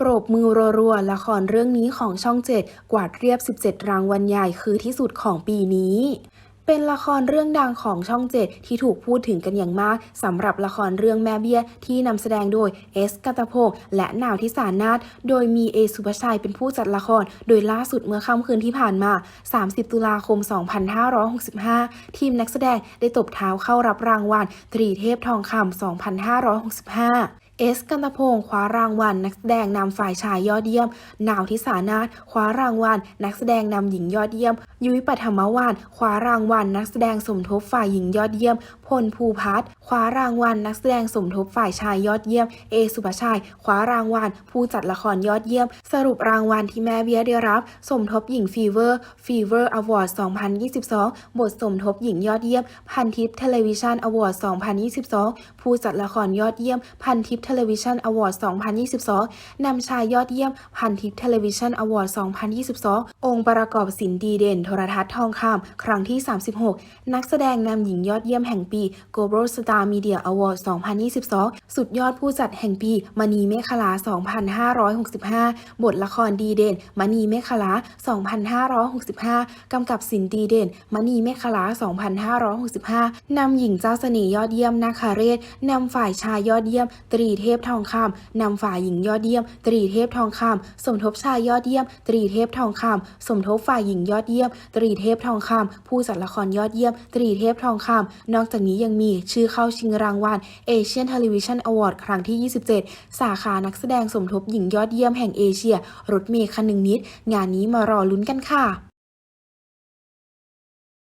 ปรบมือรัวๆ ละครเรื่องนี้ของช่องเจ็ดกวาดเรียบ 17 รางวัลใหญ่คือที่สุดของปีนี้ เป็นละครเรื่องดังของช่องเจ็ดที่ถูกพูดถึงกันอย่างมากสำหรับละครเรื่องแม่เบี้ยที่นำแสดงโดยเอสกัตพงศ์และนาวทิสานาถโดยมีเอสุภชัยเป็นผู้จัดละคร โดยล่าสุดเมื่อค่ำคืนที่ผ่านมา 30 ตุลาคม 2565 ทีมนักแสดงได้ตบเท้าเข้ารับรางวัลตรีเทพทองคำ2565เอสกันตพงศ์คว้ารางวัลนักแสดงนำฝ่ายชายยอดเยี่ยม นาวทิสานาถคว้ารางวัลนักแสดงนำหญิงยอดเยี่ยม ยุ้ยปฐมวานคว้ารางวัลนักแสดงสมทบฝ่ายหญิงยอดเยี่ยม พลภูพัฒน์คว้ารางวัลนักแสดงสมทบฝ่ายชายยอดเยี่ยม เอสุภชัยคว้ารางวัลผู้จัดละครยอดเยี่ยม สรุปรางวัลที่แม่เบี้ยได้รับ สมทบหญิงฟีเวอร์ฟีเวอร์อวอร์ด2022 บทสมทบหญิงยอดเยี่ยม พันทิปเทเลวิชันอวอร์ด2022 ผู้จัดละครยอดเยี่ยม พันทิปเทเลวิชันอวอร์ด2022นำชายยอดเยี่ยม พันทิปเทเลวิชันอวอร์ด2022 องค์ประกอบศิลป์ดีเด่นโทรทัศน์ทองคำครั้งที่ 3 36นักแสดงนำหญิงยอดเยี่ยมแห่งปี Global Star Media Award 2022 สุดยอดผู้จัดแห่งปี มณีเมฆลา 2565 บทละครดีเด่น มณีเมฆลา 2565 กำกับศิลป์ดีเด่น มณีเมฆลา 2565 นำหญิงเจ้าเสน่ห์ยอดเยี่ยมนาคาเรศนำฝ่ายชายยอดเยี่ยม ตรีเทพทองคำนำฝ่ายหญิงยอดเยี่ยม ตรีเทพทองคำสมทบชายยอดเยี่ยม ตรีเทพทองคำสมทบฝ่ายหญิงยอดเยี่ยม ตรีเทพทองคำผู้จัดละครยอดเยี่ยม ตรีเทพทองคำนอกจากนี้ยังมีชื่อเข้าชิงรางวัล Asian Television Award ครั้งที่ 27 สาขานักแสดงสมทบหญิงยอดเยี่ยมแห่งเอเชีย รถเมย์คันหนึ่งนิด งานนี้มารอลุ้นกันค่ะ